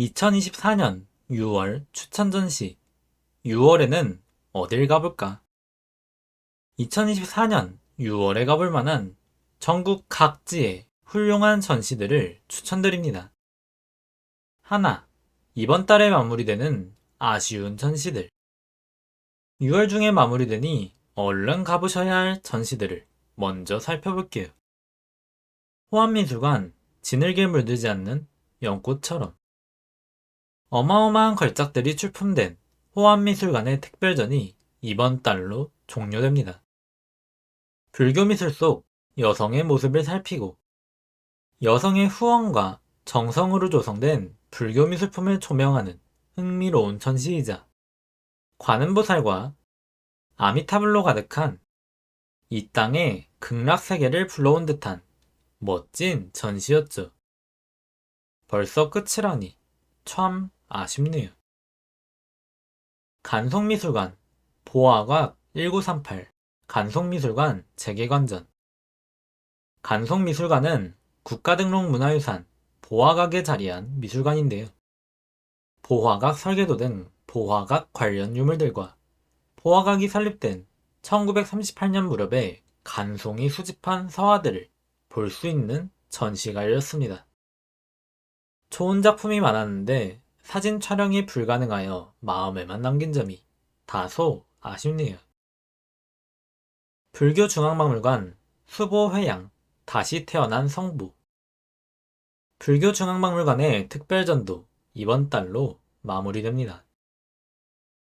2024년 6월 추천 전시. 6월에는 어딜 가볼까? 2024년 6월에 가볼 만한 전국 각지의 훌륭한 전시들을 추천드립니다. 하나, 이번 달에 마무리되는 아쉬운 전시들. 6월 중에 마무리되니 얼른 가보셔야 할 전시들을 먼저 살펴볼게요. 호암미술관, 지늘게 물들지 않는 연꽃처럼. 어마어마한 걸작들이 출품된 호암미술관의 특별전이 이번 달로 종료됩니다. 불교 미술 속 여성의 모습을 살피고 여성의 후원과 정성으로 조성된 불교 미술품을 조명하는 흥미로운 전시이자 관음보살과 아미타불로 가득한 이 땅의 극락 세계를 불러온 듯한 멋진 전시였죠. 벌써 끝이라니 참 아쉽네요. 간송미술관 보아각 1938 간송미술관 재개관전 간송미술관은 국가등록문화유산 보화각에 자리한 미술관인데요. 보화각 설계도 등 보화각 관련 유물들과 보화각이 설립된 1938년 무렵에 간송이 수집한 서화들을 볼 수 있는 전시가 열렸습니다. 좋은 작품이 많았는데 사진 촬영이 불가능하여 마음에만 남긴 점이 다소 아쉽네요. 불교중앙박물관 수보회양 다시 태어난 성부 불교중앙박물관의 특별전도 이번 달로 마무리됩니다.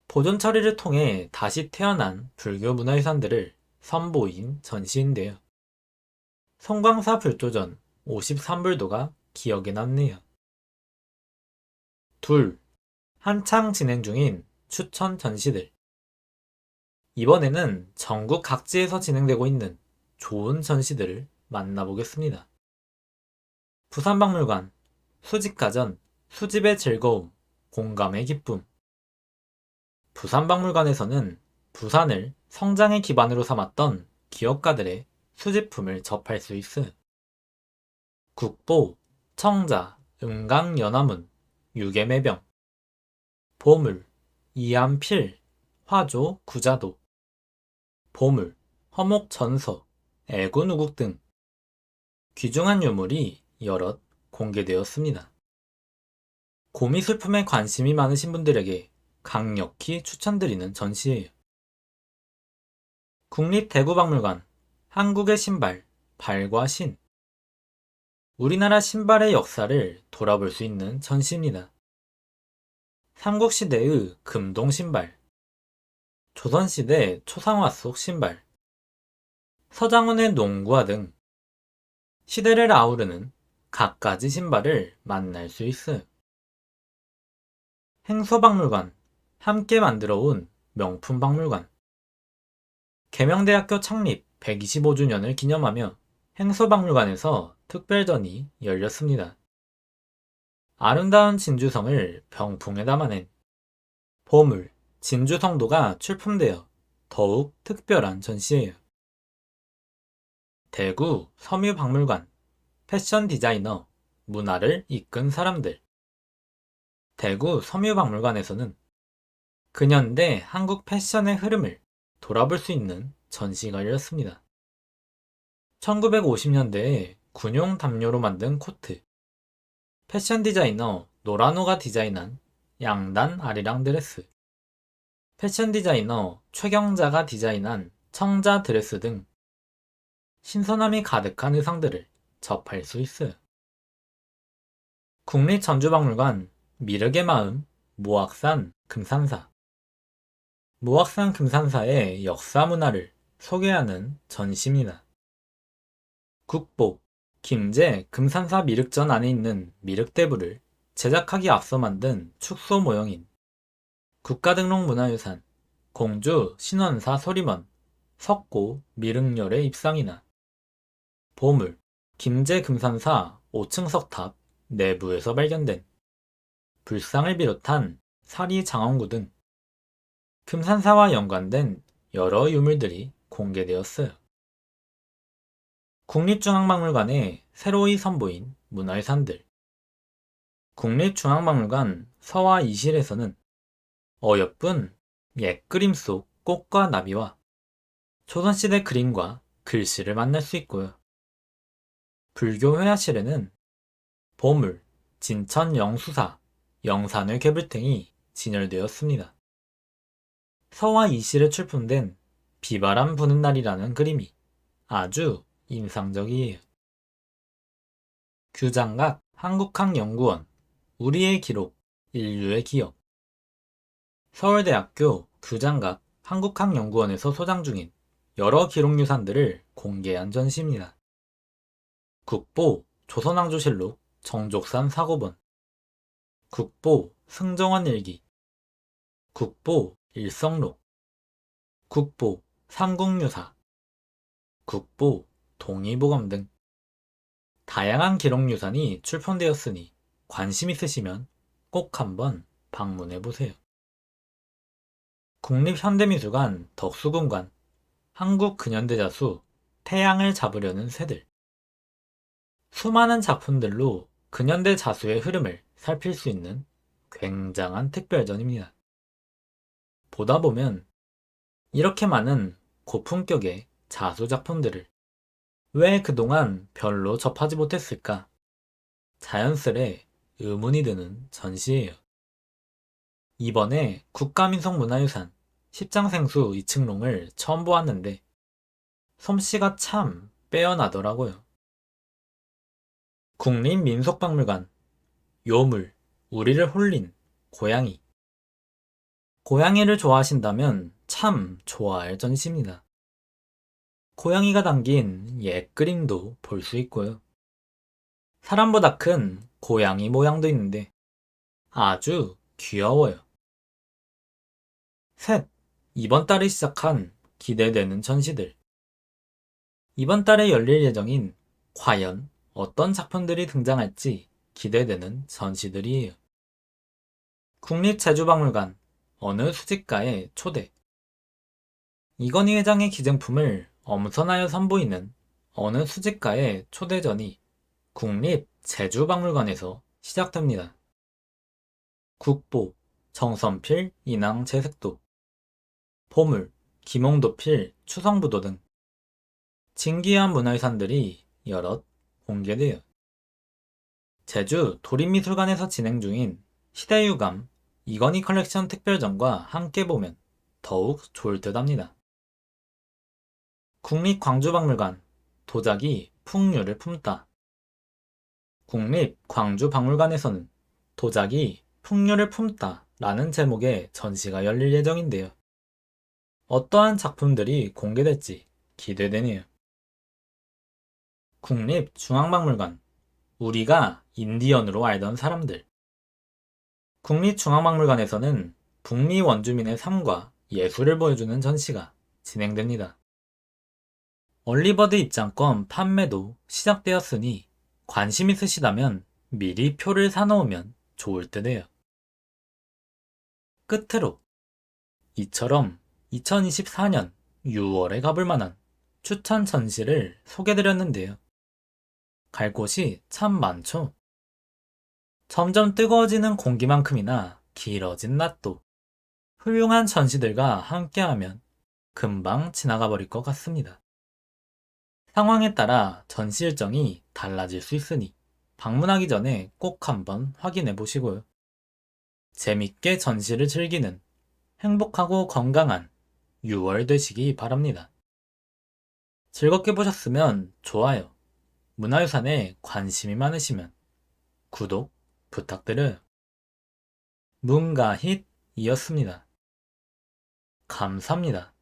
보존 처리를 통해 다시 태어난 불교 문화유산들을 선보인 전시인데요. 성광사 불조전 53불도가 기억에 남네요. 둘, 한창 진행 중인 추천 전시들. 이번에는 전국 각지에서 진행되고 있는 좋은 전시들을 만나보겠습니다. 부산박물관, 수집가전, 수집의 즐거움, 공감의 기쁨. 부산박물관에서는 부산을 성장의 기반으로 삼았던 기업가들의 수집품을 접할 수 있어. 국보, 청자, 음강 연화문, 유계매병, 보물, 이암필, 화조, 구자도, 보물, 허목 전서, 애구누국 등 귀중한 유물이 여럿 공개되었습니다. 고미술품에 관심이 많으신 분들에게 강력히 추천드리는 전시예요. 국립대구박물관 한국의 신발, 발과 신 우리나라 신발의 역사를 돌아볼 수 있는 전시입니다. 삼국시대의 금동 신발, 조선시대 초상화 속 신발, 서장훈의 농구화 등 시대를 아우르는 갖가지 신발을 만날 수 있어요. 행서박물관, 함께 만들어 온 명품박물관. 계명대학교 창립 125주년을 기념하며 행서박물관에서 특별전이 열렸습니다. 아름다운 진주성을 병풍에 담아낸 보물, 진주성도가 출품되어 더욱 특별한 전시예요. 대구 섬유박물관, 패션 디자이너, 문화를 이끈 사람들. 대구 섬유박물관에서는 근현대 한국 패션의 흐름을 돌아볼 수 있는 전시가 열렸습니다. 1950년대에 군용 담요로 만든 코트, 패션 디자이너 노라노가 디자인한 양단 아리랑 드레스, 패션 디자이너 최경자가 디자인한 청자 드레스 등 신선함이 가득한 의상들을 접할 수 있어요. 국립전주박물관 미륵의 마음 모악산 금산사 모악산 금산사의 역사 문화를 소개하는 전시입니다. 국보 김제 금산사 미륵전 안에 있는 미륵대부를 제작하기 앞서 만든 축소 모형인 국가등록문화유산 공주 신원사 소리먼 석고 미륵열의 입상이나 보물 김제 금산사 5층 석탑 내부에서 발견된 불상을 비롯한 사리 장원구 등 금산사와 연관된 여러 유물들이 공개되었어요. 국립중앙박물관에 새로이 선보인 문화유산들 국립중앙박물관 서화 이실에서는 어여쁜 옛 그림 속 꽃과 나비와 조선시대 그림과 글씨를 만날 수 있고요. 불교 회화실에는 보물, 진천 영수사, 영산의 괴불탱이 진열되었습니다. 서화 이실에 출품된 비바람 부는 날이라는 그림이 아주 인상적이에요. 규장각 한국학연구원 우리의 기록 인류의 기억 서울대학교 규장각 한국학연구원에서 소장 중인 여러 기록 유산들을 공개한 전시입니다. 국보 조선왕조실록 정족산 사고본 국보 승정원 일기 국보 일성록 국보 삼국유사 국보 동의보감 등 다양한 기록 유산이 출품되었으니 관심 있으시면 꼭 한번 방문해 보세요. 국립현대미술관 덕수궁관 한국근현대자수 태양을 잡으려는 새들 수많은 작품들로 근현대 자수의 흐름을 살필 수 있는 굉장한 특별전입니다. 보다 보면 이렇게 많은 고품격의 자수 작품들을 왜 그동안 별로 접하지 못했을까? 자연스레 의문이 드는 전시예요. 이번에 국가민속문화유산 십장생수 이층롱을 처음 보았는데 솜씨가 참 빼어나더라고요. 국립민속박물관 요물 우리를 홀린 고양이 고양이를 좋아하신다면 참 좋아할 전시입니다. 고양이가 담긴 옛 그림도 볼 수 있고요. 사람보다 큰 고양이 모양도 있는데 아주 귀여워요. 셋, 이번 달에 시작한 기대되는 전시들. 이번 달에 열릴 예정인 과연 어떤 작품들이 등장할지 기대되는 전시들이에요. 국립제주박물관 어느 수집가의 초대. 이건희 회장의 기증품을 엄선하여 선보이는 어느 수집가의 초대전이 국립 제주박물관에서 시작됩니다. 국보 정선필 인왕 제색도 보물 김홍도필 추성부도 등 진귀한 문화유산들이 여럿 공개돼요. 제주 도립미술관에서 진행 중인 시대유감 이건희 컬렉션 특별전과 함께 보면 더욱 좋을 듯 합니다. 국립광주박물관 도자기 풍류를 품다. 국립광주박물관에서는 도자기 풍류를 품다 라는 제목의 전시가 열릴 예정인데요. 어떠한 작품들이 공개될지 기대되네요. 국립중앙박물관 우리가 인디언으로 알던 사람들 국립중앙박물관에서는 북미 원주민의 삶과 예술을 보여주는 전시가 진행됩니다. 얼리버드 입장권 판매도 시작되었으니 관심 있으시다면 미리 표를 사놓으면 좋을 듯해요. 끝으로 이처럼 2024년 6월에 가볼 만한 추천 전시를 소개드렸는데요. 갈 곳이 참 많죠. 점점 뜨거워지는 공기만큼이나 길어진 낮도 훌륭한 전시들과 함께하면 금방 지나가 버릴 것 같습니다. 상황에 따라 전시 일정이 달라질 수 있으니 방문하기 전에 꼭 한번 확인해 보시고요. 재밌게 전시를 즐기는 행복하고 건강한 6월 되시기 바랍니다. 즐겁게 보셨으면 좋아요. 문화유산에 관심이 많으시면 구독 부탁드려요. 문가힛이었습니다. 감사합니다.